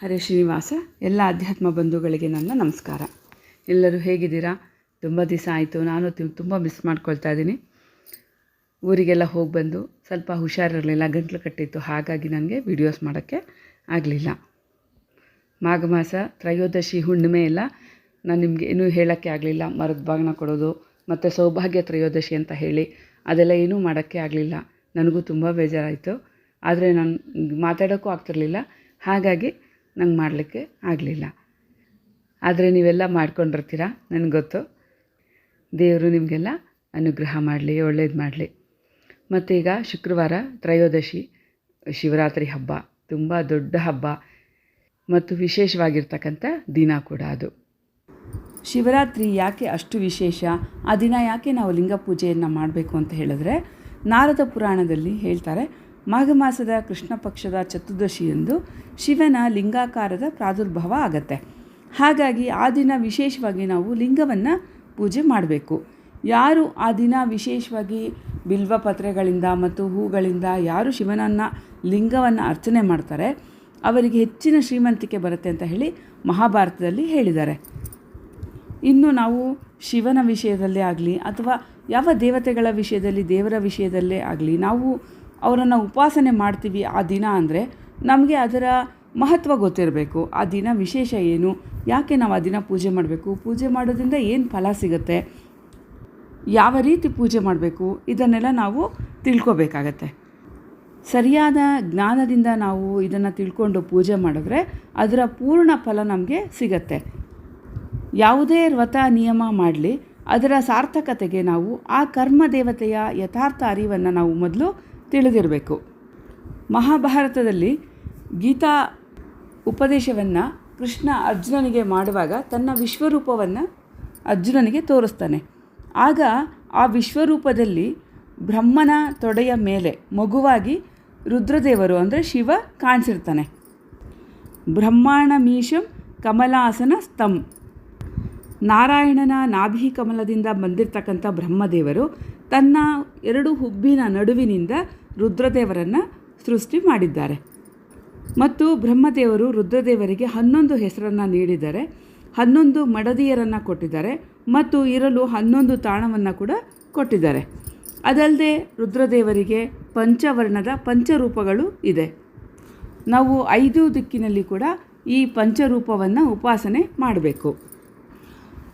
ಹರೇ ಶ್ರೀನಿವಾಸ, ಎಲ್ಲ ಅಧ್ಯಾತ್ಮ ಬಂಧುಗಳಿಗೆ ನನ್ನ ನಮಸ್ಕಾರ. ಎಲ್ಲರೂ ಹೇಗಿದ್ದೀರಾ? ತುಂಬ ದಿವಸ ಆಯಿತು, ನಾನು ತುಂಬ ಮಿಸ್ ಮಾಡ್ಕೊಳ್ತಾ ಇದ್ದೀನಿ. ಊರಿಗೆಲ್ಲ ಹೋಗಿ ಬಂದು ಸ್ವಲ್ಪ ಹುಷಾರಿರಲಿಲ್ಲ, ಗಂಟ್ಲು ಕಟ್ಟಿತ್ತು, ಹಾಗಾಗಿ ನನಗೆ ವಿಡಿಯೋಸ್ ಮಾಡೋಕ್ಕೆ ಆಗಲಿಲ್ಲ. ಮಾಘ ಮಾಸ ತ್ರಯೋದಶಿ ಹುಣ್ಣಿಮೆ ಎಲ್ಲ ನಾನು ನಿಮಗೆ ಏನೂ ಹೇಳೋಕ್ಕೆ ಆಗಲಿಲ್ಲ. ಮರದ ಬಾಗಿನ ಕೊಡೋದು, ಮತ್ತು ಸೌಭಾಗ್ಯ ತ್ರಯೋದಶಿ ಅಂತ ಹೇಳಿ, ಅದೆಲ್ಲ ಏನೂ ಮಾಡೋಕ್ಕೆ ಆಗಲಿಲ್ಲ. ನನಗೂ ತುಂಬ ಬೇಜಾರಾಯಿತು. ಆದರೆ ನಾನು ಮಾತಾಡೋಕ್ಕೂ ಆಗ್ತಿರಲಿಲ್ಲ. ಹಾಗಾಗಿ ನಂಗೆ ಮಾಡಲಿಕ್ಕೆ ಆಗಲಿಲ್ಲ. ಆದರೆ ನೀವೆಲ್ಲ ಮಾಡ್ಕೊಂಡಿರ್ತೀರ ನನಗೆ ಗೊತ್ತು. ದೇವರು ನಿಮಗೆಲ್ಲ ಅನುಗ್ರಹ ಮಾಡಲಿ, ಒಳ್ಳೇದು ಮಾಡಲಿ. ಮತ್ತು ಈಗ ಶುಕ್ರವಾರ ತ್ರಯೋದಶಿ, ಶಿವರಾತ್ರಿ ಹಬ್ಬ, ತುಂಬ ದೊಡ್ಡ ಹಬ್ಬ. ಮತ್ತು ವಿಶೇಷವಾಗಿರ್ತಕ್ಕಂಥ ದಿನ ಕೂಡ ಅದು. ಶಿವರಾತ್ರಿ ಯಾಕೆ ಅಷ್ಟು ವಿಶೇಷ? ಆ ದಿನ ಯಾಕೆ ನಾವು ಲಿಂಗ ಪೂಜೆಯನ್ನು ಮಾಡಬೇಕು ಅಂತ ಹೇಳಿದ್ರೆ ನಾರದ ಪುರಾಣದಲ್ಲಿ ಹೇಳ್ತಾರೆ ಮಾಘ ಮಾಸದ ಕೃಷ್ಣ ಪಕ್ಷದ ಚತುರ್ದಶಿಯಂದು ಶಿವನ ಲಿಂಗಾಕಾರದ ಪ್ರಾದುರ್ಭಾವ ಆಗತ್ತೆ. ಹಾಗಾಗಿ ಆ ದಿನ ವಿಶೇಷವಾಗಿ ನಾವು ಲಿಂಗವನ್ನು ಪೂಜೆ ಮಾಡಬೇಕು. ಯಾರು ಆ ದಿನ ವಿಶೇಷವಾಗಿ ಬಿಲ್ವ ಪತ್ರೆಗಳಿಂದ ಮತ್ತು ಹೂಗಳಿಂದ ಯಾರು ಶಿವನನ್ನು ಲಿಂಗವನ್ನು ಅರ್ಚನೆ ಮಾಡ್ತಾರೆ, ಅವರಿಗೆ ಹೆಚ್ಚಿನ ಶ್ರೀಮಂತಿಕೆ ಬರುತ್ತೆ ಅಂತ ಹೇಳಿ ಮಹಾಭಾರತದಲ್ಲಿ ಹೇಳಿದ್ದಾರೆ. ಇನ್ನು ನಾವು ಶಿವನ ವಿಷಯದಲ್ಲೇ ಆಗಲಿ ಅಥವಾ ಯಾವ ದೇವತೆಗಳ ವಿಷಯದಲ್ಲಿ, ದೇವರ ವಿಷಯದಲ್ಲೇ ಆಗಲಿ, ನಾವು ಅವರನ್ನು ಉಪಾಸನೆ ಮಾಡ್ತೀವಿ ಆ ದಿನ ಅಂದರೆ ನಮಗೆ ಅದರ ಮಹತ್ವ ಗೊತ್ತಿರಬೇಕು. ಆ ದಿನ ವಿಶೇಷ ಏನು? ಯಾಕೆ ನಾವು ಆ ದಿನ ಪೂಜೆ ಮಾಡಬೇಕು? ಪೂಜೆ ಮಾಡೋದ್ರಿಂದ ಏನು ಫಲ ಸಿಗುತ್ತೆ? ಯಾವ ರೀತಿ ಪೂಜೆ ಮಾಡಬೇಕು? ಇದನ್ನೆಲ್ಲ ನಾವು ತಿಳ್ಕೊಬೇಕಾಗತ್ತೆ. ಸರಿಯಾದ ಜ್ಞಾನದಿಂದ ನಾವು ಇದನ್ನು ತಿಳ್ಕೊಂಡು ಪೂಜೆ ಮಾಡಿದ್ರೆ ಅದರ ಪೂರ್ಣ ಫಲ ನಮಗೆ ಸಿಗತ್ತೆ. ಯಾವುದೇ ವ್ರತ ನಿಯಮ ಮಾಡಲಿ, ಅದರ ಸಾರ್ಥಕತೆಗೆ ನಾವು ಆ ಕರ್ಮ ದೇವತೆಯ ಯಥಾರ್ಥ ಅರಿವನ್ನು ನಾವು ಮೊದಲು ತಿಳಿದಿರಬೇಕು. ಮಹಾಭಾರತದಲ್ಲಿ ಗೀತಾ ಉಪದೇಶವನ್ನು ಕೃಷ್ಣ ಅರ್ಜುನನಿಗೆ ಮಾಡುವಾಗ ತನ್ನ ವಿಶ್ವರೂಪವನ್ನು ಅರ್ಜುನನಿಗೆ ತೋರಿಸ್ತಾನೆ. ಆಗ ಆ ವಿಶ್ವರೂಪದಲ್ಲಿ ಬ್ರಹ್ಮನ ತೊಡೆಯ ಮೇಲೆ ಮಗುವಾಗಿ ರುದ್ರದೇವರು ಅಂದರೆ ಶಿವ ಕಾಣಿಸಿರ್ತಾನೆ. ಬ್ರಹ್ಮಾಣ ಮೀಶಂ ಕಮಲಾಸನ ಸ್ತಂ. ನಾರಾಯಣನ ನಾಭಿ ಕಮಲದಿಂದ ಬಂದಿರತಕ್ಕಂಥ ಬ್ರಹ್ಮದೇವರು ತನ್ನ ಎರಡು ಹುಬ್ಬಿನ ನಡುವಿನಿಂದ ರುದ್ರದೇವರನ್ನು ಸೃಷ್ಟಿ ಮಾಡಿದ್ದಾರೆ. ಮತ್ತು ಬ್ರಹ್ಮದೇವರು ರುದ್ರದೇವರಿಗೆ ಹನ್ನೊಂದು ಹೆಸರನ್ನು ನೀಡಿದ್ದಾರೆ ಹನ್ನೊಂದು ಮಡದಿಯರನ್ನು ಕೊಟ್ಟಿದ್ದಾರೆ ಮತ್ತು ಇರಲು ಹನ್ನೊಂದು ತಾಣವನ್ನು ಕೂಡ ಕೊಟ್ಟಿದ್ದಾರೆ. ಅದಲ್ಲದೆ ರುದ್ರದೇವರಿಗೆ ಪಂಚವರ್ಣದ ಪಂಚರೂಪಗಳು ಇದೆ. ನಾವು ಐದು ದಿಕ್ಕಿನಲ್ಲಿ ಕೂಡ ಈ ಪಂಚರೂಪವನ್ನು ಉಪಾಸನೆ ಮಾಡಬೇಕು.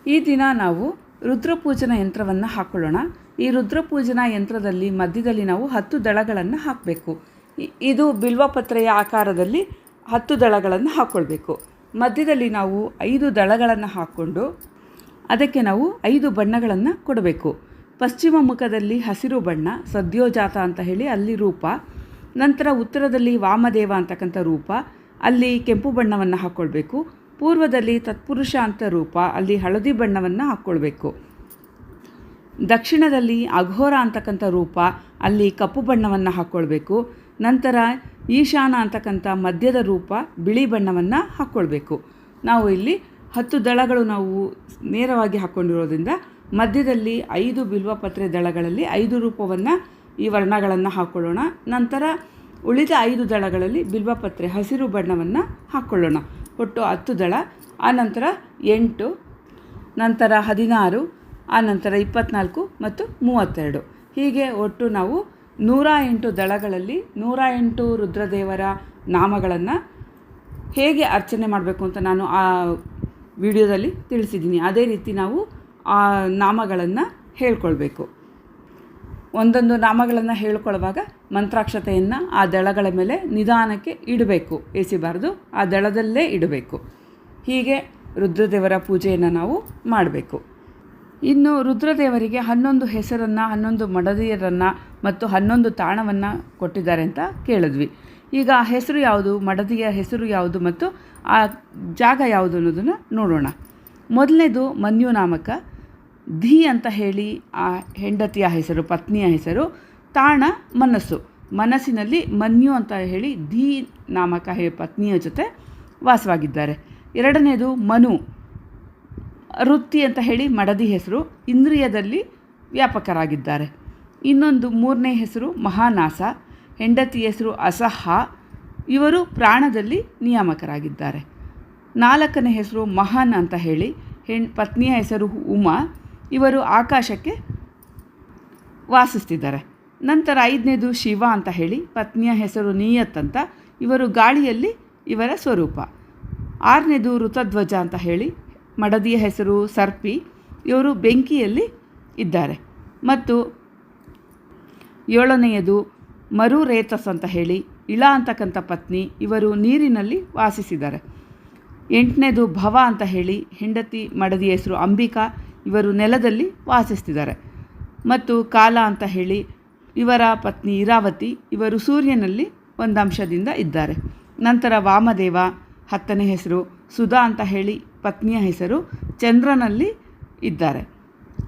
ಈ ದಿನ ನಾವು ರುದ್ರಪೂಜನ ಯಂತ್ರವನ್ನು ಹಾಕ್ಕೊಳ್ಳೋಣ ಈ ರುದ್ರಪೂಜನಾ ಯಂತ್ರದಲ್ಲಿ ಮಧ್ಯದಲ್ಲಿ ನಾವು ಹತ್ತು ದಳಗಳನ್ನು ಹಾಕಬೇಕು. ಇದು ಬಿಲ್ವಪತ್ರೆಯ ಆಕಾರದಲ್ಲಿ ಹತ್ತು ದಳಗಳನ್ನು ಹಾಕ್ಕೊಳ್ಬೇಕು ಮಧ್ಯದಲ್ಲಿ ನಾವು ಐದು ದಳಗಳನ್ನು ಹಾಕ್ಕೊಂಡು ಅದಕ್ಕೆ ನಾವು ಐದು ಬಣ್ಣಗಳನ್ನು ಕೊಡಬೇಕು. ಪಶ್ಚಿಮ ಮುಖದಲ್ಲಿ ಹಸಿರು ಬಣ್ಣ, ಸದ್ಯೋಜಾತ ಅಂತ ಹೇಳಿ ಅಲ್ಲಿ ರೂಪ, ನಂತರ ಉತ್ತರದಲ್ಲಿ ವಾಮದೇವ ಅಂತಕ್ಕಂಥ ರೂಪ, ಅಲ್ಲಿ ಕೆಂಪು ಬಣ್ಣವನ್ನು ಹಾಕ್ಕೊಳ್ಬೇಕು ಪೂರ್ವದಲ್ಲಿ ತತ್ಪುರುಷ ಅಂತ ರೂಪ, ಅಲ್ಲಿ ಹಳದಿ ಬಣ್ಣವನ್ನು ಹಾಕ್ಕೊಳ್ಬೇಕು ದಕ್ಷಿಣದಲ್ಲಿ ಅಘೋರ ಅಂತಕ್ಕಂಥ ರೂಪ, ಅಲ್ಲಿ ಕಪ್ಪು ಬಣ್ಣವನ್ನು ಹಾಕ್ಕೊಳ್ಬೇಕು ನಂತರ ಈಶಾನ ಅಂತಕ್ಕಂಥ ಮಧ್ಯದ ರೂಪ, ಬಿಳಿ ಬಣ್ಣವನ್ನು ಹಾಕ್ಕೊಳ್ಬೇಕು ನಾವು ಇಲ್ಲಿ ಹತ್ತು ದಳಗಳು ನಾವು ನೇರವಾಗಿ ಹಾಕ್ಕೊಂಡಿರೋದ್ರಿಂದ ಮಧ್ಯದಲ್ಲಿ ಐದು ಬಿಲ್ವಪತ್ರೆ ದಳಗಳಲ್ಲಿ ಐದು ರೂಪವನ್ನು ಈ ವರ್ಣಗಳನ್ನು ಹಾಕ್ಕೊಳ್ಳೋಣ ನಂತರ ಉಳಿದ ಐದು ದಳಗಳಲ್ಲಿ ಬಿಲ್ವಪತ್ರೆ ಹಸಿರು ಬಣ್ಣವನ್ನು ಹಾಕ್ಕೊಳ್ಳೋಣ ಒಟ್ಟು ಹತ್ತು ದಳ. ಆನಂತರ ಎಂಟು. ನಂತರ ಹದಿನಾರು. ಆನಂತರ ಇಪ್ಪತ್ನಾಲ್ಕು ಮತ್ತು ಮೂವತ್ತೆರಡು. ಹೀಗೆ ಒಟ್ಟು ನಾವು ನೂರ ಎಂಟು ದಳಗಳಲ್ಲಿ ನೂರ ಎಂಟು ರುದ್ರದೇವರ ನಾಮಗಳನ್ನು ಹೇಗೆ ಅರ್ಚನೆ ಮಾಡಬೇಕು ಅಂತ ನಾನು ಆ ವಿಡಿಯೋದಲ್ಲಿ ತಿಳಿಸಿದ್ದೀನಿ. ಅದೇ ರೀತಿ ನಾವು ಆ ನಾಮಗಳನ್ನು ಹೇಳ್ಕೊಳ್ಬೇಕು. ಒಂದೊಂದು ನಾಮಗಳನ್ನು ಹೇಳ್ಕೊಳ್ಳುವಾಗ ಮಂತ್ರಾಕ್ಷತೆಯನ್ನು ಆ ದಳಗಳ ಮೇಲೆ ನಿಧಾನಕ್ಕೆ ಇಡಬೇಕು. ಎಸಿಬಾರ್ದು, ಆ ದಳದಲ್ಲೇ ಇಡಬೇಕು. ಹೀಗೆ ರುದ್ರದೇವರ ಪೂಜೆಯನ್ನು ನಾವು ಮಾಡಬೇಕು. ಇನ್ನು ರುದ್ರದೇವರಿಗೆ ಹನ್ನೊಂದು ಹೆಸರನ್ನು, ಹನ್ನೊಂದು ಮಡದಿಯರನ್ನು ಮತ್ತು ಹನ್ನೊಂದು ತಾಣವನ್ನು ಕೊಟ್ಟಿದ್ದಾರೆ ಅಂತ ಕೇಳಿದ್ವಿ. ಈಗ ಆ ಹೆಸರು ಯಾವುದು, ಮಡದಿಯ ಹೆಸರು ಯಾವುದು ಮತ್ತು ಆ ಜಾಗ ಯಾವುದು ಅನ್ನೋದನ್ನು ನೋಡೋಣ. ಮೊದಲನೇದು ಮನ್ಯು ನಾಮಕ ಧಿ ಅಂತ ಹೇಳಿ ಆ ಹೆಂಡತಿಯ ಹೆಸರು, ಪತ್ನಿಯ ಹೆಸರು, ತಾಣ, ಮನಸ್ಸು. ಮನಸ್ಸಿನಲ್ಲಿ ಮನ್ಯು ಅಂತ ಹೇಳಿ ಧಿ ನಾಮಕ ಪತ್ನಿಯ ಜೊತೆ ವಾಸವಾಗಿದ್ದಾರೆ. ಎರಡನೇದು ಮನು. ವೃತ್ತಿ ಅಂತ ಹೇಳಿ ಮಡದಿ ಹೆಸರು ಇಂದ್ರಿಯದಲ್ಲಿ ವ್ಯಾಪಕರಾಗಿದ್ದಾರೆ. ಇನ್ನೊಂದು ಮೂರನೇ ಹೆಸರು ಮಹಾನಾಸ, ಹೆಂಡತಿ ಹೆಸರು ಅಸಹ ಇವರು ಪ್ರಾಣದಲ್ಲಿ ನಿಯಾಮಕರಾಗಿದ್ದಾರೆ. ನಾಲ್ಕನೇ ಹೆಸರು ಮಹಾನ್ ಅಂತ ಹೇಳಿ, ಹೆಣ್, ಪತ್ನಿಯ ಹೆಸರು ಉಮಾ. ಇವರು ಆಕಾಶಕ್ಕೆ ವಾಸಿಸ್ತಿದ್ದಾರೆ. ನಂತರ ಐದನೇದು ಶಿವ ಅಂತ ಹೇಳಿ, ಪತ್ನಿಯ ಹೆಸರು ನೀಯತ್ ಅಂತ. ಇವರು ಗಾಳಿಯಲ್ಲಿ ಇವರ ಸ್ವರೂಪ. ಆರನೇದು ಋತಧ್ವಜ ಅಂತ ಹೇಳಿ ಮಡದಿಯ ಹೆಸರು ಸರ್ಪಿ, ಇವರು ಬೆಂಕಿಯಲ್ಲಿ ಇದ್ದಾರೆ. ಮತ್ತು ಏಳನೆಯದು ಮರು ರೇತಸ್ ಅಂತ ಹೇಳಿ ಇಳ ಅಂತಕ್ಕಂಥ ಪತ್ನಿ, ಇವರು ನೀರಿನಲ್ಲಿ ವಾಸಿಸಿದ್ದಾರೆ. ಎಂಟನೇದು ಭವ ಅಂತ ಹೇಳಿ, ಹೆಂಡತಿ ಮಡದಿಯ ಹೆಸರು ಅಂಬಿಕಾ, ಇವರು ನೆಲದಲ್ಲಿ ವಾಸಿಸ್ತಿದ್ದಾರೆ. ಮತ್ತು ಕಾಲ ಅಂತ ಹೇಳಿ, ಇವರ ಪತ್ನಿ ಇರಾವತಿ, ಇವರು ಸೂರ್ಯನಲ್ಲಿ ಒಂದು ಅಂಶದಿಂದ ಇದ್ದಾರೆ. ನಂತರ ವಾಮದೇವ, ಹತ್ತನೇ ಹೆಸರು ಸುಧಾ ಅಂತ ಹೇಳಿ ಪತ್ನಿಯ ಹೆಸರು ಚಂದ್ರನಲ್ಲಿ ಇದ್ದಾರೆ.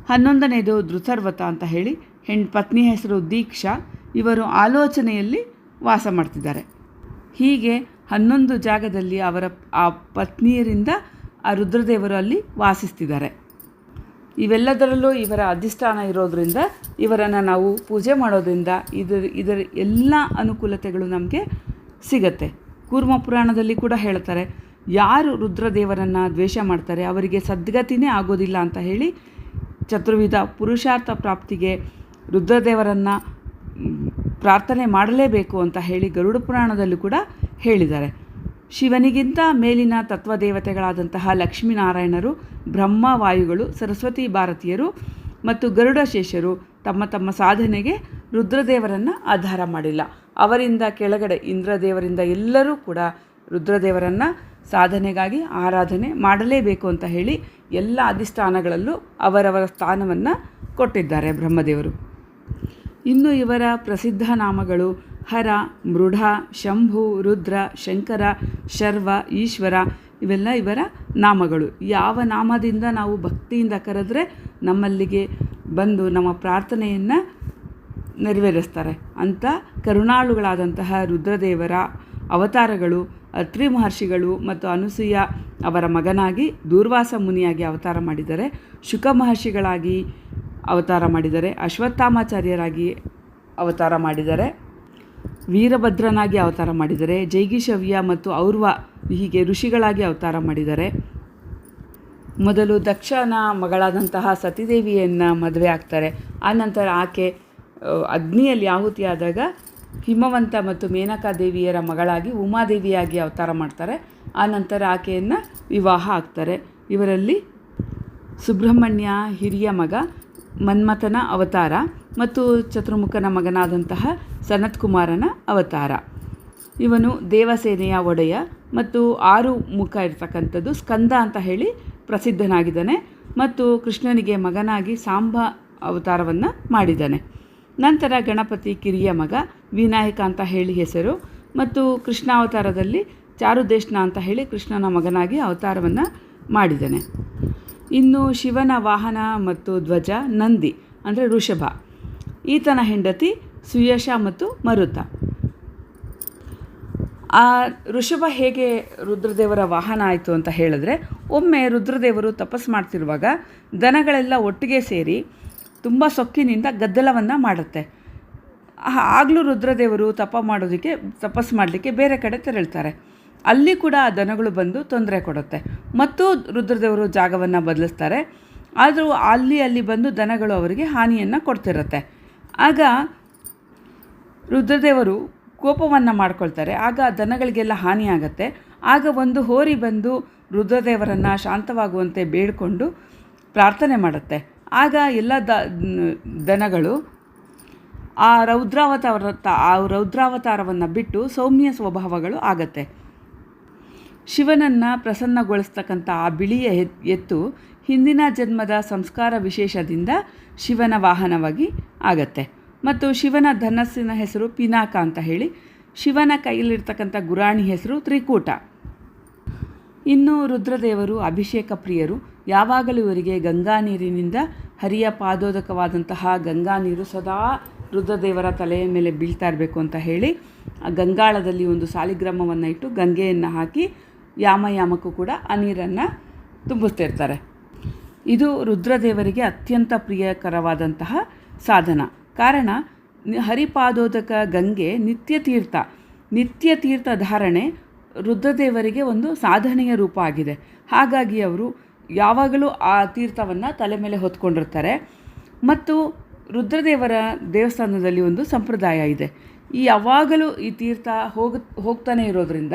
ಹನ್ನೊಂದನೇದು ಧೃತರ್ವತ ಅಂತ ಹೇಳಿ ಹೆಣ್ಣು ಪತ್ನಿಯ ಹೆಸರು ದೀಕ್ಷಾ, ಇವರು ಆಲೋಚನೆಯಲ್ಲಿ ವಾಸ ಮಾಡ್ತಿದ್ದಾರೆ. ಹೀಗೆ ಹನ್ನೊಂದು ಜಾಗದಲ್ಲಿ ಅವರ ಆ ಪತ್ನಿಯರಿಂದ ಆ ರುದ್ರದೇವರು ಅಲ್ಲಿ ವಾಸಿಸ್ತಿದ್ದಾರೆ. ಇವೆಲ್ಲದರಲ್ಲೂ ಇವರ ಅಧಿಷ್ಠಾನ ಇರೋದರಿಂದ, ಇವರನ್ನು ನಾವು ಪೂಜೆ ಮಾಡೋದ್ರಿಂದ ಇದರ ಇದರ ಎಲ್ಲ ಅನುಕೂಲತೆಗಳು ನಮಗೆ ಸಿಗತ್ತೆ. ಕೂರ್ಮ ಪುರಾಣದಲ್ಲಿ ಕೂಡ ಹೇಳ್ತಾರೆ ಯಾರು ರುದ್ರದೇವರನ್ನು ದ್ವೇಷ ಮಾಡ್ತಾರೆ, ಅವರಿಗೆ ಸದ್ಗತಿನೇ ಆಗೋದಿಲ್ಲ ಅಂತ ಹೇಳಿ ಚತುರ್ವಿಧ ಪುರುಷಾರ್ಥ ಪ್ರಾಪ್ತಿಗೆ ರುದ್ರದೇವರನ್ನು ಪ್ರಾರ್ಥನೆ ಮಾಡಲೇಬೇಕು ಅಂತ ಹೇಳಿ ಗರುಡ ಪುರಾಣದಲ್ಲೂ ಕೂಡ ಹೇಳಿದ್ದಾರೆ. ಶಿವನಿಗಿಂತ ಮೇಲಿನ ತತ್ವದೇವತೆಗಳಾದಂತಹ ಲಕ್ಷ್ಮೀನಾರಾಯಣರು, ಬ್ರಹ್ಮ ವಾಯುಗಳು, ಸರಸ್ವತಿ ಭಾರತೀಯರು ಮತ್ತು ಗರುಡ ಶೇಷರು ತಮ್ಮ ತಮ್ಮ ಸಾಧನೆಗೆ ರುದ್ರದೇವರನ್ನು ಆಧಾರ ಮಾಡಿಲ್ಲ. ಅವರಿಂದ ಕೆಳಗಡೆ ಇಂದ್ರದೇವರಿಂದ ಎಲ್ಲರೂ ಕೂಡ ರುದ್ರದೇವರನ್ನು ಸಾಧನೆಗಾಗಿ ಆರಾಧನೆ ಮಾಡಲೇಬೇಕು ಅಂತ ಹೇಳಿ ಎಲ್ಲ ಅಧಿಷ್ಠಾನಗಳಲ್ಲೂ ಅವರವರ ಸ್ಥಾನವನ್ನು ಕೊಟ್ಟಿದ್ದಾರೆ ಬ್ರಹ್ಮದೇವರು. ಇನ್ನು ಇವರ ಪ್ರಸಿದ್ಧ ನಾಮಗಳು ಹರ, ಮೃಢ, ಶಂಭು, ರುದ್ರ, ಶಂಕರ, ಶರ್ವ, ಈಶ್ವರ ಇವೆಲ್ಲ ಇವರ ನಾಮಗಳು. ಯಾವ ನಾಮದಿಂದ ನಾವು ಭಕ್ತಿಯಿಂದ ಕರೆದ್ರೆ ನಮ್ಮಲ್ಲಿಗೆ ಬಂದು ನಮ್ಮ ಪ್ರಾರ್ಥನೆಯನ್ನು ನೆರವೇರಿಸ್ತಾರೆ. ಅಂಥ ಕರುಣಾಳುಗಳಾದಂತಹ ರುದ್ರದೇವರ ಅವತಾರಗಳು ಅತ್ರಿ ಮಹರ್ಷಿಗಳು ಮತ್ತು ಅನುಸೂಯ ಅವರ ಮಗನಾಗಿ ದೂರ್ವಾಸ ಮುನಿಯಾಗಿ ಅವತಾರ ಮಾಡಿದ್ದಾರೆ. ಶುಕ ಮಹರ್ಷಿಗಳಾಗಿ ಅವತಾರ ಮಾಡಿದ್ದಾರೆ. ಅಶ್ವತ್ಥಾಮಾಚಾರ್ಯರಾಗಿ ಅವತಾರ ಮಾಡಿದ್ದಾರೆ. ವೀರಭದ್ರನಾಗಿ ಅವತಾರ ಮಾಡಿದರೆ ಜೈಗಿಶವ್ಯ ಮತ್ತು ಔರ್ವ ಹೀಗೆ ಋಷಿಗಳಾಗಿ ಅವತಾರ ಮಾಡಿದ್ದಾರೆ. ಮೊದಲು ದಕ್ಷನ ಮಗಳಾದಂತಹ ಸತಿದೇವಿಯನ್ನು ಮದುವೆ ಆಗ್ತಾರೆ. ಆನಂತರ ಆಕೆ ಅಗ್ನಿಯಲ್ಲಿ ಆಹುತಿಯಾದಾಗ ಹಿಮವಂತ ಮತ್ತು ಮೇನಕಾ ದೇವಿಯರ ಮಗಳಾಗಿ ಉಮಾದೇವಿಯಾಗಿ ಅವತಾರ ಮಾಡ್ತಾರೆ. ಆನಂತರ ಆಕೆಯನ್ನು ವಿವಾಹ ಆಗ್ತಾರೆ. ಇವರಲ್ಲಿ ಸುಬ್ರಹ್ಮಣ್ಯ ಹಿರಿಯ ಮಗ, ಮನ್ಮಥನ ಅವತಾರ ಮತ್ತು ಚತುರ್ಮುಖನ ಮಗನಾದಂತಹ ಸನತ್ ಕುಮಾರನ ಅವತಾರ. ಇವನು ದೇವಸೇನೆಯ ಒಡೆಯ ಮತ್ತು ಆರು ಮುಖ ಇರ್ತಕ್ಕಂಥದ್ದು ಸ್ಕಂದ ಅಂತ ಹೇಳಿ ಪ್ರಸಿದ್ಧನಾಗಿದ್ದಾನೆ ಮತ್ತು ಕೃಷ್ಣನಿಗೆ ಮಗನಾಗಿ ಸಾಂಬ ಅವತಾರವನ್ನು ಮಾಡಿದ್ದಾನೆ. ನಂತರ ಗಣಪತಿ ಕಿರಿಯ ಮಗ ವಿನಾಯಕ ಅಂತ ಹೇಳಿ ಹೆಸರು ಮತ್ತು ಕೃಷ್ಣಾವತಾರದಲ್ಲಿ ಚಾರುದೇಶ್ನ ಅಂತ ಹೇಳಿ ಕೃಷ್ಣನ ಮಗನಾಗಿ ಅವತಾರವನ್ನು ಮಾಡಿದ್ದಾನೆ. ಇನ್ನು ಶಿವನ ವಾಹನ ಮತ್ತು ಧ್ವಜ ನಂದಿ, ಅಂದರೆ ಋಷಭ. ಈತನ ಹೆಂಡತಿ ಸುಯಶ ಮತ್ತು ಮರುತ. ಆ ಋಷಭ ಹೇಗೆ ರುದ್ರದೇವರ ವಾಹನ ಆಯಿತು ಅಂತ ಹೇಳಿದ್ರೆ, ಒಮ್ಮೆ ರುದ್ರದೇವರು ತಪಸ್ಸು ಮಾಡ್ತಿರುವಾಗ ದನಗಳೆಲ್ಲ ಒಟ್ಟಿಗೆ ಸೇರಿ ತುಂಬ ಸೊಕ್ಕಿನಿಂದ ಗದ್ದಲವನ್ನು ಮಾಡುತ್ತೆ. ಆಗಲೂ ರುದ್ರದೇವರು ತಪ ಮಾಡೋದಕ್ಕೆ, ತಪಸ್ಸು ಮಾಡಲಿಕ್ಕೆ ಬೇರೆ ಕಡೆ ತೆರಳ್ತಾರೆ. ಅಲ್ಲಿ ಕೂಡ ಆ ದನಗಳು ಬಂದು ತೊಂದರೆ ಕೊಡುತ್ತೆ. ಮತ್ತು ರುದ್ರದೇವರು ಜಾಗವನ್ನು ಬದಲಿಸ್ತಾರೆ. ಆದರೂ ಅಲ್ಲಿ ಅಲ್ಲಿ ಬಂದು ದನಗಳು ಅವರಿಗೆ ಹಾನಿಯನ್ನು ಕೊಡ್ತಿರುತ್ತೆ. ಆಗ ರುದ್ರದೇವರು ಕೋಪವನ್ನು ಮಾಡ್ಕೊಳ್ತಾರೆ. ಆಗ ದನಗಳಿಗೆಲ್ಲ ಹಾನಿಯಾಗತ್ತೆ ಆಗ ಒಂದು ಹೋರಿ ಬಂದು ರುದ್ರದೇವರನ್ನು ಶಾಂತವಾಗುವಂತೆ ಬೇಡಿಕೊಂಡು ಪ್ರಾರ್ಥನೆ ಮಾಡುತ್ತೆ. ಆಗ ಎಲ್ಲ ದ ದನಗಳು ಆ ರೌದ್ರಾವತಾರ ಆ ರೌದ್ರಾವತಾರವನ್ನು ಬಿಟ್ಟು ಸೌಮ್ಯ ಸ್ವಭಾವಗಳು ಆಗತ್ತೆ. ಶಿವನನ್ನು ಪ್ರಸನ್ನಗೊಳಿಸ್ತಕ್ಕಂಥ ಆ ಬಿಳಿಯ ಎತ್ತು ಹಿಂದಿನ ಜನ್ಮದ ಸಂಸ್ಕಾರ ವಿಶೇಷದಿಂದ ಶಿವನ ವಾಹನವಾಗಿ ಆಗತ್ತೆ. ಮತ್ತು ಶಿವನ ಧನಸ್ಸಿನ ಹೆಸರು ಪಿನಾಕ ಅಂತ ಹೇಳಿ ಶಿವನ ಕೈಯಲ್ಲಿರ್ತಕ್ಕಂಥ ಗುರಾಣಿ ಹೆಸರು ತ್ರಿಕೂಟ. ಇನ್ನು ರುದ್ರದೇವರು, ಅಭಿಷೇಕ ಪ್ರಿಯರು ಯಾವಾಗಲೂ ಇವರಿಗೆ ಗಂಗಾ ನೀರಿನಿಂದ ಹರಿಯ ಪಾದೋದಕವಾದಂತಹ ಗಂಗಾ ನೀರು ಸದಾ ರುದ್ರದೇವರ ತಲೆಯ ಮೇಲೆ ಬೀಳ್ತಾ ಇರಬೇಕು ಅಂತ ಹೇಳಿ ಆ ಗಂಗಾಳದಲ್ಲಿ ಒಂದು ಸಾಲಿಗ್ರಾಮವನ್ನು ಇಟ್ಟು ಗಂಗೆಯನ್ನು ಹಾಕಿ ಯಾಮ ಯಾಮಕ್ಕೂ ಕೂಡ ಆ ನೀರನ್ನು ತುಂಬಿಸ್ತಿರ್ತಾರೆ ಇದು ರುದ್ರದೇವರಿಗೆ ಅತ್ಯಂತ ಪ್ರಿಯಕರವಾದಂತಹ ಸಾಧನ. ಕಾರಣ ಹರಿಪಾದೋದಕ ಗಂಗೆ ನಿತ್ಯ ತೀರ್ಥ. ನಿತ್ಯ ತೀರ್ಥ ಧಾರಣೆ ರುದ್ರದೇವರಿಗೆ ಒಂದು ಸಾಧನೆಯ ರೂಪ ಆಗಿದೆ. ಹಾಗಾಗಿ ಅವರು ಯಾವಾಗಲೂ ಆ ತೀರ್ಥವನ್ನು ತಲೆ ಮೇಲೆ ಹೊತ್ಕೊಂಡಿರ್ತಾರೆ. ಮತ್ತು ರುದ್ರದೇವರ ದೇವಸ್ಥಾನದಲ್ಲಿ ಒಂದು ಸಂಪ್ರದಾಯ ಇದೆ. ಈ ಯಾವಾಗಲೂ ಈ ತೀರ್ಥ ಹೋಗ, ಹೋಗ್ತಾನೆ ಇರೋದ್ರಿಂದ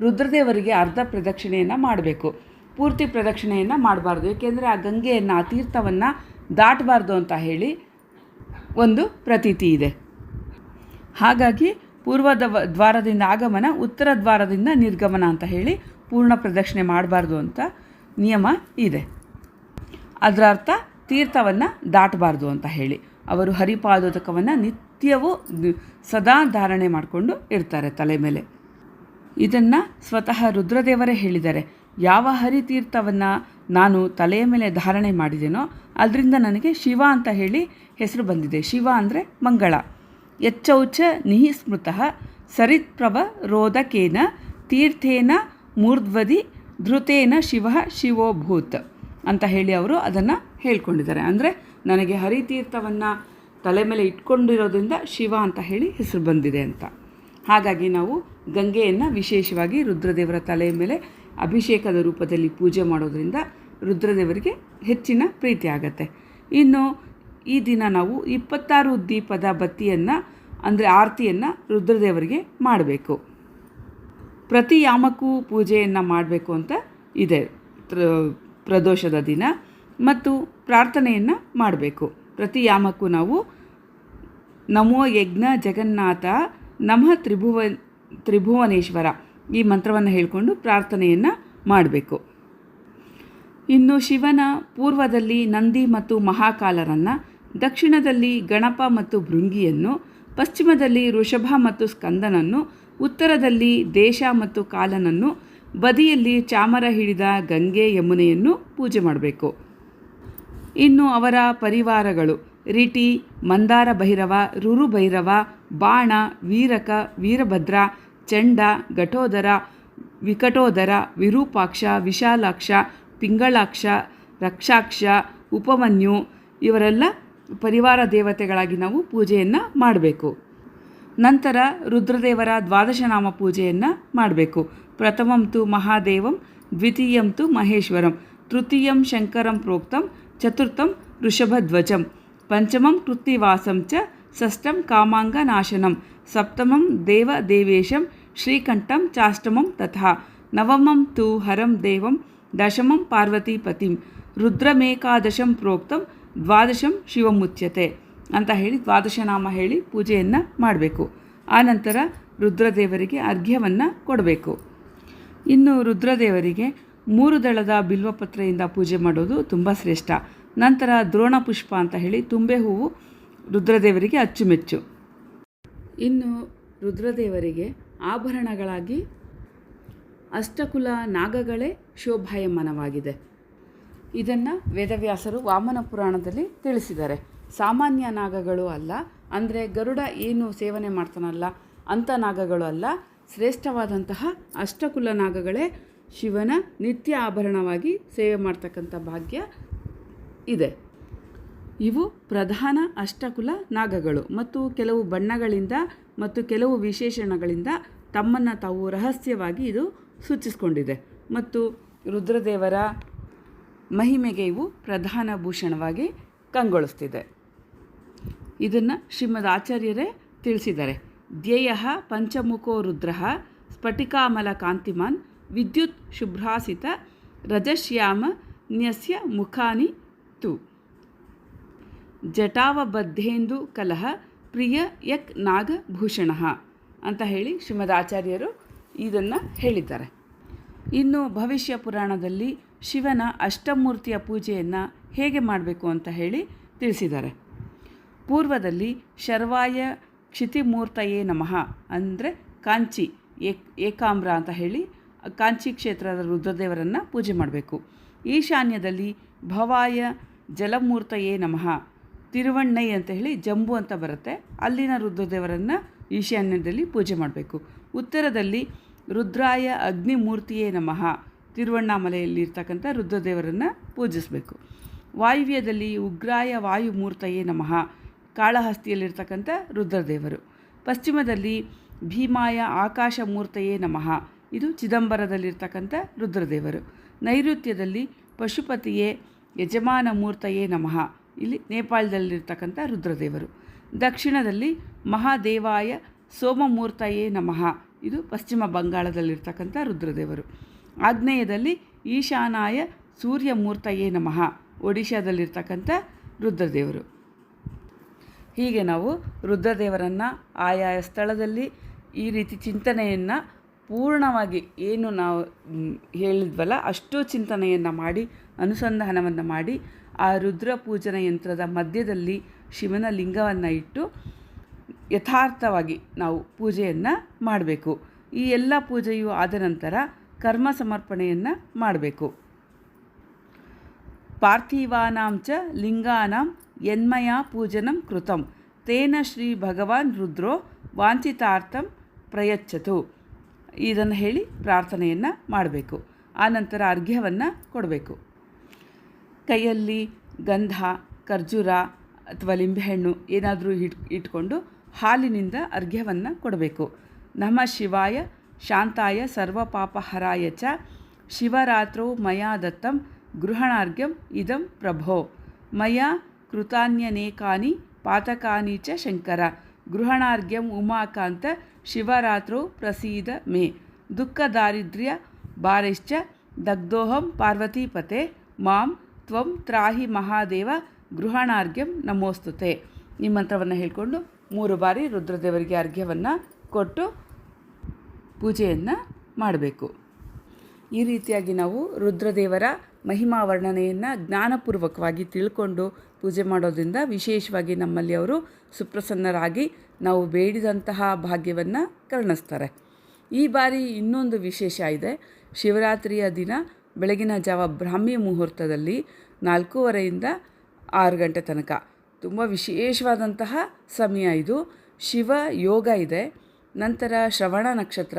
ರುದ್ರದೇವರಿಗೆ ಅರ್ಧ ಪ್ರದಕ್ಷಿಣೆಯನ್ನು ಮಾಡಬೇಕು. ಪೂರ್ತಿ ಪ್ರದಕ್ಷಿಣೆಯನ್ನು ಮಾಡಬಾರ್ದು. ಏಕೆಂದರೆ ಆ ಗಂಗೆಯನ್ನು, ಆ ತೀರ್ಥವನ್ನು ದಾಟಬಾರ್ದು ಅಂತ ಹೇಳಿ ಒಂದು ಪ್ರತೀತಿ ಇದೆ. ಹಾಗಾಗಿ ಪೂರ್ವದ ದ್ವಾರದಿಂದ ಆಗಮನ, ಉತ್ತರ ದ್ವಾರದಿಂದ ನಿರ್ಗಮನ ಅಂತ ಹೇಳಿ ಪೂರ್ಣ ಪ್ರದಕ್ಷಿಣೆ ಮಾಡಬಾರ್ದು ಅಂತ ನಿಯಮ ಇದೆ. ಅದರ ಅರ್ಥ ತೀರ್ಥವನ್ನು ದಾಟಬಾರ್ದು ಅಂತ ಹೇಳಿ. ಅವರು ಹರಿಪಾದೋದಕವನ್ನು ನಿತ್ಯವೂ ಸದಾ ಧಾರಣೆ ಮಾಡಿಕೊಂಡು ಇರ್ತಾರೆ ತಲೆ ಮೇಲೆ. ಇದನ್ನು ಸ್ವತಃ ರುದ್ರದೇವರೇ ಹೇಳಿದ್ದಾರೆ. ಯಾವ ಹರಿತೀರ್ಥವನ್ನು ನಾನು ತಲೆಯ ಮೇಲೆ ಧಾರಣೆ ಮಾಡಿದೆನೋ ಅದರಿಂದ ನನಗೆ ಶಿವ ಅಂತ ಹೇಳಿ ಹೆಸರು ಬಂದಿದೆ. ಶಿವ ಅಂದರೆ ಮಂಗಳ. ಎಚ್ಚೌಚ ನಿಹಿ ಸ್ಮೃತಃ ಸರಿತ್ಪ್ರಭ ರೋದಕೇನ ತೀರ್ಥೇನ ಮೂರ್ಧ್ವದಿ ಧೃತೇನ ಶಿವ ಶಿವೋಭೂತ್ ಅಂತ ಹೇಳಿ ಅವರು ಅದನ್ನು ಹೇಳ್ಕೊಂಡಿದ್ದಾರೆ. ಅಂದರೆ ನನಗೆ ಹರಿತೀರ್ಥವನ್ನು ತಲೆ ಮೇಲೆ ಇಟ್ಕೊಂಡಿರೋದ್ರಿಂದ ಶಿವ ಅಂತ ಹೇಳಿ ಹೆಸರು ಬಂದಿದೆ ಅಂತ. ಹಾಗಾಗಿ ನಾವು ಗಂಗೆಯನ್ನು ವಿಶೇಷವಾಗಿ ರುದ್ರದೇವರ ತಲೆಯ ಮೇಲೆ ಅಭಿಷೇಕದ ರೂಪದಲ್ಲಿ ಪೂಜೆ ಮಾಡೋದರಿಂದ ರುದ್ರದೇವರಿಗೆ ಹೆಚ್ಚಿನ ಪ್ರೀತಿ ಆಗತ್ತೆ. ಇನ್ನು ಈ ದಿನ ನಾವು ಇಪ್ಪತ್ತಾರು ದೀಪದ ಬತ್ತಿಯನ್ನು, ಅಂದರೆ ಆರತಿಯನ್ನು ರುದ್ರದೇವರಿಗೆ ಮಾಡಬೇಕು. ಪ್ರತಿ ಯಾಮಕ್ಕೂ ಪೂಜೆಯನ್ನು ಮಾಡಬೇಕು ಅಂತ ಇದೆ. ಪ್ರ- ಪ್ರದೋಷದ ದಿನ ಮತ್ತು ಪ್ರಾರ್ಥನೆಯನ್ನು ಮಾಡಬೇಕು. ಪ್ರತಿ ಯಾಮಕ್ಕೂ ನಾವು ನಮೋ ಯಜ್ಞ ಜಗನ್ನಾಥ ನಮಃ ತ್ರಿಭುವ, ತ್ರಿಭುವನೇಶ್ವರ ಈ ಮಂತ್ರವನ್ನು ಹೇಳಿಕೊಂಡು ಪ್ರಾರ್ಥನೆಯನ್ನು ಮಾಡಬೇಕು. ಇನ್ನು ಶಿವನ ಪೂರ್ವದಲ್ಲಿ ನಂದಿ ಮತ್ತು ಮಹಾಕಾಲರನ್ನು ದಕ್ಷಿಣದಲ್ಲಿ ಗಣಪ ಮತ್ತು ಭೃಂಗಿಯನ್ನು, ಪಶ್ಚಿಮದಲ್ಲಿ ಋಷಭ ಮತ್ತು ಸ್ಕಂದನನ್ನು ಉತ್ತರದಲ್ಲಿ ದೇಶ ಮತ್ತು ಕಾಲನನ್ನು, ಬದಿಯಲ್ಲಿ ಚಾಮರ ಹಿಡಿದ ಗಂಗೆ ಯಮುನೆಯನ್ನು ಪೂಜೆ ಮಾಡಬೇಕು. ಇನ್ನು ಅವರ ಪರಿವಾರಗಳು, ರಿಟಿ, ಮಂದಾರ ಭೈರವ, ರುರು ಭೈರವ, ಬಾಣ, ವೀರಕ, ವೀರಭದ್ರ, ಚಂಡ, ಘಟೋದರ, ವಿಕಟೋದರ, ವಿರೂಪಾಕ್ಷ, ವಿಶಾಲಾಕ್ಷ, ಪಿಂಗಳಾಕ್ಷ, ರಕ್ಷಾಕ್ಷ, ಉಪಮನ್ಯು ಇವರೆಲ್ಲ ಪರಿವಾರ ದೇವತೆಗಳಾಗಿ ನಾವು ಪೂಜೆಯನ್ನು ಮಾಡಬೇಕು. ನಂತರ ರುದ್ರದೇವರ ದ್ವಾದಶನಾಮ ಪೂಜೆಯನ್ನು ಮಾಡಬೇಕು. ಪ್ರಥಮಂ ತು ಮಹಾದೇವಂ, ದ್ವಿತೀಯಂ ತು ಮಹೇಶ್ವರಂ, ತೃತೀಯಂ ಶಂಕರಂ ಪ್ರೋಕ್ತಂ, ಚತುರ್ಥಂ ಋಷಭಧ್ವಜಂ, ಪಂಚಮಂ ಕೃತ್ತಿವಾಸಂ ಚ ಷಷ್ಠಂ ಕಾಮಾಂಗನಾಶನಂ, ಸಪ್ತಮಂ ದೇವದೇವೇಶಂ, ಶ್ರೀಕಂಠಂ ಚಾಷ್ಟಮಂ ತಥಾ, ನವಮಂ ತು ಹರಂ ದೇವಂ, ದಶಮಂ ಪಾರ್ವತೀಪತಿಂ, ರುದ್ರಮೇಕಾದಶಂ ಪ್ರೋಕ್ತಂ, ದ್ವಾದಶಂ ಶಿವಮುಚ್ಯತೆ. ಅಂತ ಹೇಳಿ ದ್ವಾದಶನಾಮ ಹೇಳಿ ಪೂಜೆಯನ್ನು ಮಾಡಬೇಕು. ಆನಂತರ ರುದ್ರದೇವರಿಗೆ ಅರ್ಘ್ಯವನ್ನು ಕೊಡಬೇಕು. ಇನ್ನು ರುದ್ರದೇವರಿಗೆ ಮೂರು ದಳದ ಬಿಲ್ವಪತ್ರೆಯಿಂದ ಪೂಜೆ ಮಾಡೋದು ತುಂಬ ಶ್ರೇಷ್ಠ. ನಂತರ ದ್ರೋಣ ಪುಷ್ಪ ಅಂತ ಹೇಳಿ ತುಂಬೆ ಹೂವು ರುದ್ರದೇವರಿಗೆ ಅಚ್ಚುಮೆಚ್ಚು. ಇನ್ನು ರುದ್ರದೇವರಿಗೆ ಆಭರಣಗಳಾಗಿ ಅಷ್ಟಕುಲ ನಾಗಗಳೇ ಶೋಭಾಯಮಾನವಾಗಿದೆ. ಇದನ್ನು ವೇದವ್ಯಾಸರು ವಾಮನ ಪುರಾಣದಲ್ಲಿ ತಿಳಿಸಿದ್ದಾರೆ. ಸಾಮಾನ್ಯ ನಾಗಗಳು ಅಲ್ಲ. ಅಂದರೆ ಗರುಡ ಏನು ಸೇವನೆ ಮಾಡ್ತಾನಲ್ಲ ಅಂಥ ನಾಗಗಳು ಅಲ್ಲ. ಶ್ರೇಷ್ಠವಾದಂತಹ ಅಷ್ಟಕುಲ ನಾಗಗಳೇ ಶಿವನ ನಿತ್ಯ ಆಭರಣವಾಗಿ ಸೇವೆ ಮಾಡ್ತಕ್ಕಂಥ ಭಾಗ್ಯ ಇದೆ. ಇವು ಪ್ರಧಾನ ಅಷ್ಟಕುಲ ನಾಗಗಳು ಮತ್ತು ಕೆಲವು ಬಣ್ಣಗಳಿಂದ ಮತ್ತು ಕೆಲವು ವಿಶೇಷಣಗಳಿಂದ ತಮ್ಮನ್ನು ತಾವು ರಹಸ್ಯವಾಗಿ ಇದು ಸೂಚಿಸಿಕೊಂಡಿದೆ. ಮತ್ತು ರುದ್ರದೇವರ ಮಹಿಮೆಗೆ ಇವು ಪ್ರಧಾನ ಭೂಷಣವಾಗಿ ಕಂಗೊಳಿಸ್ತಿದೆ. ಇದನ್ನು ಶ್ರೀಮದ್ ಆಚಾರ್ಯರೇ ತಿಳಿಸಿದ್ದಾರೆ. ಧ್ಯೇಯ ಪಂಚಮುಖೋ ರುದ್ರ ಸ್ಫಟಿಕಾಮಲ ಕಾಂತಿಮಾನ್ ವಿದ್ಯುತ್ ಶುಭ್ರಾಸಿತ ರಜಶ್ಯಾಮ ನ್ಯಸ್ಯ ಮುಖಾನಿ ತು. ಜಟಾವಬದ್ಧೇಂದು ಕಲಹ ಪ್ರಿಯ ಯಕ್ ನಾಗಭೂಷಣ ಅಂತ ಹೇಳಿ ಶ್ರೀಮದ್ ಆಚಾರ್ಯರು ಇದನ್ನು ಹೇಳಿದ್ದಾರೆ. ಇನ್ನು ಭವಿಷ್ಯ ಪುರಾಣದಲ್ಲಿ ಶಿವನ ಅಷ್ಟಮೂರ್ತಿಯ ಪೂಜೆಯನ್ನು ಹೇಗೆ ಮಾಡಬೇಕು ಅಂತ ಹೇಳಿ ತಿಳಿಸಿದ್ದಾರೆ. ಪೂರ್ವದಲ್ಲಿ ಶರ್ವಾಯ ಕ್ಷಿತಿಮೂರ್ತಯೇ ನಮಃ ಅಂದರೆ ಕಾಂಚಿ, ಏಕ್ ಏಕಾಮ್ರ ಅಂತ ಹೇಳಿ ಕಾಂಚಿ ಕ್ಷೇತ್ರದ ರುದ್ರದೇವರನ್ನು ಪೂಜೆ ಮಾಡಬೇಕು. ಈಶಾನ್ಯದಲ್ಲಿ ಭವಾಯ ಜಲಮೂರ್ತಯೇ ನಮಃ, ತಿರುವಣ್ಣೈ ಅಂತ ಹೇಳಿ ಜಂಬು ಅಂತ ಬರುತ್ತೆ. ಅಲ್ಲಿನ ರುದ್ರದೇವರನ್ನು ಈಶಾನ್ಯದಲ್ಲಿ ಪೂಜೆ ಮಾಡಬೇಕು. ಉತ್ತರದಲ್ಲಿ ರುದ್ರಾಯ ಅಗ್ನಿಮೂರ್ತಿಯೇ ನಮಃ ತಿರುವಣ್ಣಾಮಲೆಯಲ್ಲಿ ಇರ್ತಕ್ಕಂಥ ರುದ್ರದೇವರನ್ನು ಪೂಜಿಸಬೇಕು. ವಾಯುವ್ಯದಲ್ಲಿ ಉಗ್ರಾಯ ವಾಯುಮೂರ್ತಯೇ ನಮಃ ಕಾಳಹಸ್ತಿಯಲ್ಲಿರ್ತಕ್ಕಂಥ ರುದ್ರದೇವರು. ಪಶ್ಚಿಮದಲ್ಲಿ ಭೀಮಾಯ ಆಕಾಶ ಮೂರ್ತಯೇ ನಮಃ. ಇದು ಚಿದಂಬರದಲ್ಲಿರ್ತಕ್ಕಂಥ ರುದ್ರದೇವರು. ನೈಋತ್ಯದಲ್ಲಿ ಪಶುಪತಿಯೇ ಯಜಮಾನ ಮೂರ್ತಯೇ ನಮಃ. ಇಲ್ಲಿ ನೇಪಾಳದಲ್ಲಿರ್ತಕ್ಕಂಥ ರುದ್ರದೇವರು. ದಕ್ಷಿಣದಲ್ಲಿ ಮಹಾದೇವಾಯ ಸೋಮಮೂರ್ತಯೇ ನಮಃ. ಇದು ಪಶ್ಚಿಮ ಬಂಗಾಳದಲ್ಲಿರ್ತಕ್ಕಂಥ ರುದ್ರದೇವರು. ಆಗ್ನೇಯದಲ್ಲಿ ಈಶಾನಾಯ ಸೂರ್ಯಮೂರ್ತಯೇ ನಮಃ. ಒಡಿಶಾದಲ್ಲಿರ್ತಕ್ಕಂಥ ರುದ್ರದೇವರು. ಹೀಗೆ ನಾವು ರುದ್ರದೇವರನ್ನು ಆಯಾಯ ಸ್ಥಳದಲ್ಲಿ ಈ ರೀತಿ ಚಿಂತನೆಯನ್ನು ಪೂರ್ಣವಾಗಿ ಏನು ನಾವು ಹೇಳಿದ್ವಲ್ಲ, ಅಷ್ಟು ಚಿಂತನೆಯನ್ನು ಮಾಡಿ, ಅನುಸಂಧಾನವನ್ನು ಮಾಡಿ, ಆ ರುದ್ರ ಪೂಜನ ಯಂತ್ರದ ಮಧ್ಯದಲ್ಲಿ ಶಿವನ ಲಿಂಗವನ್ನು ಇಟ್ಟು ಯಥಾರ್ಥವಾಗಿ ನಾವು ಪೂಜೆಯನ್ನು ಮಾಡಬೇಕು. ಈ ಎಲ್ಲ ಪೂಜೆಯು ಆದ ನಂತರ ಕರ್ಮ ಸಮರ್ಪಣೆಯನ್ನು ಮಾಡಬೇಕು. ಪಾರ್ಥಿವಾನಾಂಚ ಲಿಂಗಾನಾಂ ಯನ್ಮಯ ಪೂಜನಂ ಕೃತಂ. ತೇನ ಶ್ರೀ ಭಗವಾನ್ ರುದ್ರೋ ವಾಂಛಿತಾರ್ಥಂ ಪ್ರಯಚ್ಚತು ಇದನ್ನು ಹೇಳಿ ಪ್ರಾರ್ಥನೆಯನ್ನು ಮಾಡಬೇಕು. ಆನಂತರ ಅರ್ಘ್ಯವನ್ನು ಕೊಡಬೇಕು. ಕೈಯಲ್ಲಿ ಗಂಧ, ಖರ್ಜೂರ ಅಥವಾ ಲಿಂಬೆಹಣ್ಣು ಏನಾದರೂ ಇಟ್ ಇಟ್ಕೊಂಡು ಹಾಲಿನಿಂದ ಅರ್ಘ್ಯವನ್ನು ಕೊಡಬೇಕು. ನಮ ಶಿವಾಯ, ಶಾಂತಾಯ, ಸರ್ವಪಾಪಹರಾಯ ಚ, ಶಿವರಾತ್ರೋ ಮಯಾ ದತ್ತಂ ಗೃಹಣಾರ್ಘ್ಯಂ ಇದಂ ಪ್ರಭೋ. ಮಯಾ ಕೃತಾನ್ಯನೇಕಾನಿ ಪಾತಕಾನಿ ಚ ಶಂಕರ. ಗೃಹಣಾರ್ಘ್ಯಂ ಉಮಾಕಾಂತ, ಶಿವರಾತ್ರೌ ಪ್ರಸೀದ ಮೇ. ದುಃಖ ದಾರಿದ್ರ್ಯ ಬಾರೈಶ್ಚ, ದಗ್ಧೋಹಂ ಪಾರ್ವತೀಪತೆ. ಮಾಂ ತ್ವಂ ತ್ರಾಹಿ ಮಹಾದೇವ, ಗೃಹಣಾರ್ಘ್ಯಂ ನಮೋಸ್ತುತೆ. ಈ ಮಂತ್ರವನ್ನು ಹೇಳಿಕೊಂಡು ಮೂರು ಬಾರಿ ರುದ್ರದೇವರಿಗೆ ಅರ್ಘ್ಯವನ್ನು ಕೊಟ್ಟು ಪೂಜೆಯನ್ನು ಮಾಡಬೇಕು. ಈ ರೀತಿಯಾಗಿ ನಾವು ರುದ್ರದೇವರ ಮಹಿಮಾ ವರ್ಣನೆಯನ್ನು ಜ್ಞಾನಪೂರ್ವಕವಾಗಿ ತಿಳ್ಕೊಂಡು ಪೂಜೆ ಮಾಡೋದ್ರಿಂದ ವಿಶೇಷವಾಗಿ ನಮ್ಮಲ್ಲಿ ಅವರು ಸುಪ್ರಸನ್ನರಾಗಿ ನಾವು ಬೇಡಿದಂತಹ ಭಾಗ್ಯವನ್ನು ಕರ್ಣಿಸ್ತಾರೆ. ಈ ಬಾರಿ ಇನ್ನೊಂದು ವಿಶೇಷ ಇದೆ. ಶಿವರಾತ್ರಿಯ ದಿನ ಬೆಳಗಿನ ಜಾವ ಬ್ರಾಹ್ಮಿ ಮುಹೂರ್ತದಲ್ಲಿ ನಾಲ್ಕೂವರೆಯಿಂದ ಆರು ಗಂಟೆ ತನಕ. ತುಂಬ ವಿಶೇಷವಾದಂತಹ ಸಮಯ ಇದು. ಶಿವ ಯೋಗ ಇದೆ. ನಂತರ ಶ್ರವಣ ನಕ್ಷತ್ರ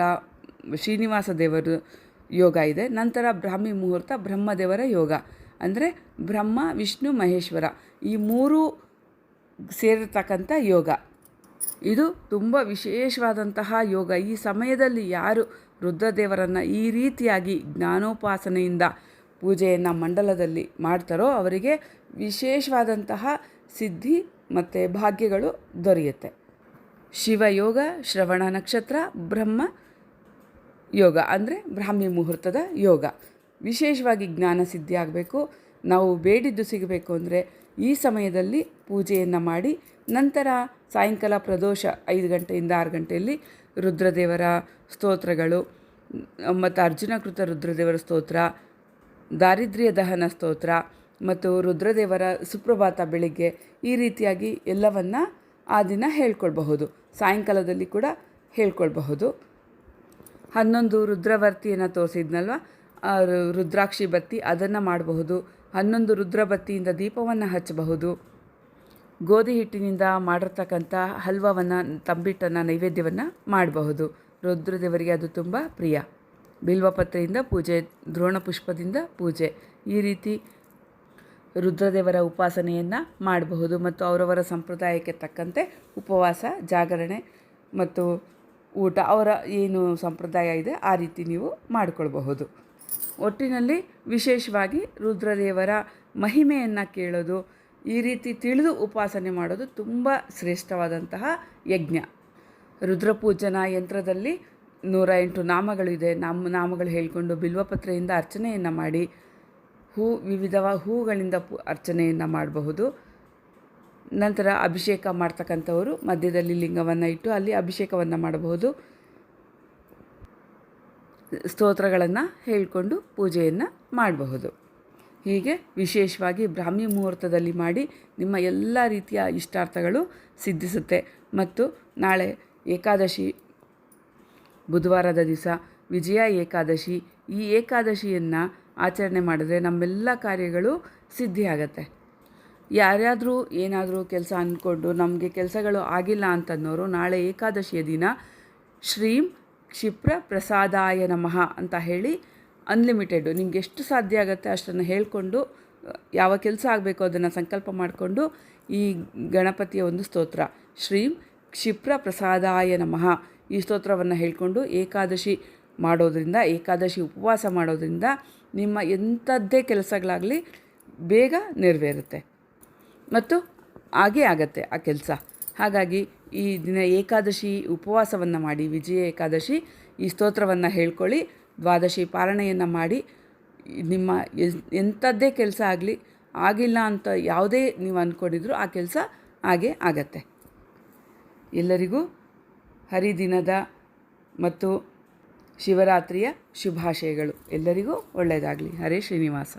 ಶ್ರೀನಿವಾಸ ದೇವರು ಯೋಗ ಇದೆ. ನಂತರ ಬ್ರಾಹ್ಮಿ ಮುಹೂರ್ತ ಬ್ರಹ್ಮದೇವರ ಯೋಗ. ಅಂದರೆ ಬ್ರಹ್ಮ, ವಿಷ್ಣು, ಮಹೇಶ್ವರ ಈ ಮೂರು ಸೇರಿರ್ತಕ್ಕಂಥ ಯೋಗ. ಇದು ತುಂಬ ವಿಶೇಷವಾದಂತಹ ಯೋಗ. ಈ ಸಮಯದಲ್ಲಿ ಯಾರು ರುದ್ರದೇವರನ್ನು ಈ ರೀತಿಯಾಗಿ ಜ್ಞಾನೋಪಾಸನೆಯಿಂದ ಪೂಜೆಯನ್ನು ಮಂಡಲದಲ್ಲಿ ಮಾಡ್ತಾರೋ ಅವರಿಗೆ ವಿಶೇಷವಾದಂತಹ ಸಿದ್ಧಿ ಮತ್ತು ಭಾಗ್ಯಗಳು ದೊರೆಯುತ್ತೆ. ಶಿವಯೋಗ, ಶ್ರವಣ ನಕ್ಷತ್ರ, ಬ್ರಹ್ಮ ಯೋಗ ಅಂದರೆ ಬ್ರಾಹ್ಮಿ ಮುಹೂರ್ತದ ಯೋಗ. ವಿಶೇಷವಾಗಿ ಜ್ಞಾನ ಸಿದ್ಧಿ ಆಗಬೇಕು. ನಾವು ಬೇಡಿದ್ದು ಸಿಗಬೇಕು ಅಂದರೆ ಈ ಸಮಯದಲ್ಲಿ ಪೂಜೆಯನ್ನು ಮಾಡಿ ನಂತರ ಸಾಯಂಕಾಲ ಪ್ರದೋಷ ಐದು ಗಂಟೆಯಿಂದ ಆರು ಗಂಟೆಯಲ್ಲಿ ರುದ್ರದೇವರ ಸ್ತೋತ್ರಗಳು, ಮತ್ತು ಅರ್ಜುನಕೃತ ರುದ್ರದೇವರ ಸ್ತೋತ್ರ, ದಾರಿದ್ರ್ಯ ದಹನ ಸ್ತೋತ್ರ, ಮತ್ತು ರುದ್ರದೇವರ ಸುಪ್ರಭಾತ ಬೆಳಿಗ್ಗೆ ಈ ರೀತಿಯಾಗಿ ಎಲ್ಲವನ್ನು ಆ ದಿನ ಹೇಳ್ಕೊಳ್ಬಹುದು. ಸಾಯಂಕಾಲದಲ್ಲಿ ಕೂಡ ಹೇಳ್ಕೊಳ್ಬಹುದು. ಹನ್ನೊಂದು ರುದ್ರವರ್ತಿಯನ್ನು ತೋರಿಸಿದ್ನಲ್ವ? ರುದ್ರಾಕ್ಷಿ ಬತ್ತಿ ಅದನ್ನು ಮಾಡಬಹುದು. ಹನ್ನೊಂದು ರುದ್ರಬತ್ತಿಯಿಂದ ದೀಪವನ್ನು ಹಚ್ಚಬಹುದು. ಗೋಧಿ ಹಿಟ್ಟಿನಿಂದ ಮಾಡಿರ್ತಕ್ಕಂಥ ಹಲ್ವವನ್ನು, ತಂಬಿಟ್ಟನ್ನು, ನೈವೇದ್ಯವನ್ನು ಮಾಡಬಹುದು. ರುದ್ರದೇವರಿಗೆ ಅದು ತುಂಬ ಪ್ರಿಯ. ಬಿಲ್ವಪತ್ರೆಯಿಂದ ಪೂಜೆ ದ್ರೋಣ ಪುಷ್ಪದಿಂದ ಪೂಜೆ. ಈ ರೀತಿ ರುದ್ರದೇವರ ಉಪಾಸನೆಯನ್ನು ಮಾಡಬಹುದು. ಮತ್ತು ಅವರವರ ಸಂಪ್ರದಾಯಕ್ಕೆ ತಕ್ಕಂತೆ ಉಪವಾಸ, ಜಾಗರಣೆ ಮತ್ತು ಊಟ, ಅವರ ಏನು ಸಂಪ್ರದಾಯ ಇದೆ, ಆ ರೀತಿ ನೀವು ಮಾಡಿಕೊಳ್ಬಹುದು. ಒಟ್ಟಿನಲ್ಲಿ ವಿಶೇಷವಾಗಿ ರುದ್ರದೇವರ ಮಹಿಮೆಯನ್ನು ಕೇಳೋದು, ಈ ರೀತಿ ತಿಳಿದು ಉಪಾಸನೆ ಮಾಡೋದು ತುಂಬ ಶ್ರೇಷ್ಠವಾದಂತಹ ಯಜ್ಞ. ರುದ್ರಪೂಜನ ಯಂತ್ರದಲ್ಲಿ ನೂರ ಎಂಟು ನಾಮಗಳಿದೆ. ನಾಮ, ನಾಮಗಳು ಹೇಳಿಕೊಂಡು ಬಿಲ್ವಪತ್ರೆಯಿಂದ ಅರ್ಚನೆಯನ್ನು ಮಾಡಿ, ಹೂ ವಿವಿಧ ಹೂಗಳಿಂದ ಪು, ಅರ್ಚನೆಯನ್ನು ಮಾಡಬಹುದು. ನಂತರ ಅಭಿಷೇಕ ಮಾಡ್ತಕ್ಕಂಥವರು ಮಧ್ಯದಲ್ಲಿ ಲಿಂಗವನ್ನು ಇಟ್ಟು ಅಲ್ಲಿ ಅಭಿಷೇಕವನ್ನು ಮಾಡಬಹುದು. ಸ್ತೋತ್ರಗಳನ್ನು ಹೇಳಿಕೊಂಡು ಪೂಜೆಯನ್ನು ಮಾಡಬಹುದು. ಹೀಗೆ ವಿಶೇಷವಾಗಿ ಬ್ರಾಹ್ಮಿ ಮುಹೂರ್ತದಲ್ಲಿ ಮಾಡಿ ನಿಮ್ಮ ಎಲ್ಲ ರೀತಿಯ ಇಷ್ಟಾರ್ಥಗಳು ಸಿದ್ಧಿಸುತ್ತೆ. ಮತ್ತು ನಾಳೆ ಏಕಾದಶಿ, ಬುಧವಾರದ ದಿವಸ, ವಿಜಯ ಏಕಾದಶಿ, ಈ ಏಕಾದಶಿಯನ್ನು ಆಚರಣೆ ಮಾಡಿದ್ರೆ ನಮ್ಮೆಲ್ಲ ಕಾರ್ಯಗಳು ಸಿದ್ಧಿಯಾಗತ್ತೆ. ಯಾರ್ಯಾದರೂ ಏನಾದರೂ ಕೆಲಸ ಅಂದ್ಕೊಂಡು ನಮಗೆ ಕೆಲಸಗಳು ಆಗಿಲ್ಲ ಅಂತನ್ನೋರು ನಾಳೆ ಏಕಾದಶಿಯ ದಿನ ಶ್ರೀಂ ಕ್ಷಿಪ್ರ ಪ್ರಸಾದಾಯ ನಮಃ ಅಂತ ಹೇಳಿ ಅನ್ಲಿಮಿಟೆಡ್ ನಿಮ್ಗೆ ಎಷ್ಟು ಸಾಧ್ಯ ಆಗುತ್ತೆ ಅಷ್ಟನ್ನು ಹೇಳಿಕೊಂಡು ಯಾವ ಕೆಲಸ ಆಗಬೇಕು ಅದನ್ನು ಸಂಕಲ್ಪ ಮಾಡಿಕೊಂಡು ಈ ಗಣಪತಿಯ ಒಂದು ಸ್ತೋತ್ರ, ಶ್ರೀಂ ಕ್ಷಿಪ್ರ ಪ್ರಸಾದಾಯ ನಮಃ ಈ ಸ್ತೋತ್ರವನ್ನು ಹೇಳಿಕೊಂಡು ಏಕಾದಶಿ ಮಾಡೋದರಿಂದ, ಏಕಾದಶಿ ಉಪವಾಸ ಮಾಡೋದರಿಂದ ನಿಮ್ಮ ಎಂಥದ್ದೇ ಕೆಲಸಗಳಾಗಲಿ ಬೇಗ ನೆರವೇರುತ್ತೆ. ಮತ್ತು ಆಗೇ ಆಗತ್ತೆ ಆ ಕೆಲಸ. ಹಾಗಾಗಿ ಈ ದಿನ ಏಕಾದಶಿ ಉಪವಾಸವನ್ನು ಮಾಡಿ, ವಿಜಯ ಏಕಾದಶಿ ಈ ಸ್ತೋತ್ರವನ್ನು ಹೇಳ್ಕೊಳ್ಳಿ, ದ್ವಾದಶಿ ಪಾರಣೆಯನ್ನು ಮಾಡಿ, ನಿಮ್ಮ ಎಂಥದ್ದೇ ಕೆಲಸ ಆಗಲಿ, ಆಗಿಲ್ಲ ಅಂತ ಯಾವುದೇ ನೀವು ಅಂದ್ಕೊಂಡಿದ್ರು ಆ ಕೆಲಸ ಹಾಗೆ ಆಗತ್ತೆ. ಎಲ್ಲರಿಗೂ ಹರಿದಿನದ ಮತ್ತು ಶಿವರಾತ್ರಿಯ ಶುಭಾಶಯಗಳು. ಎಲ್ಲರಿಗೂ ಒಳ್ಳೆಯದಾಗಲಿ. ಹರೇ ಶ್ರೀನಿವಾಸ.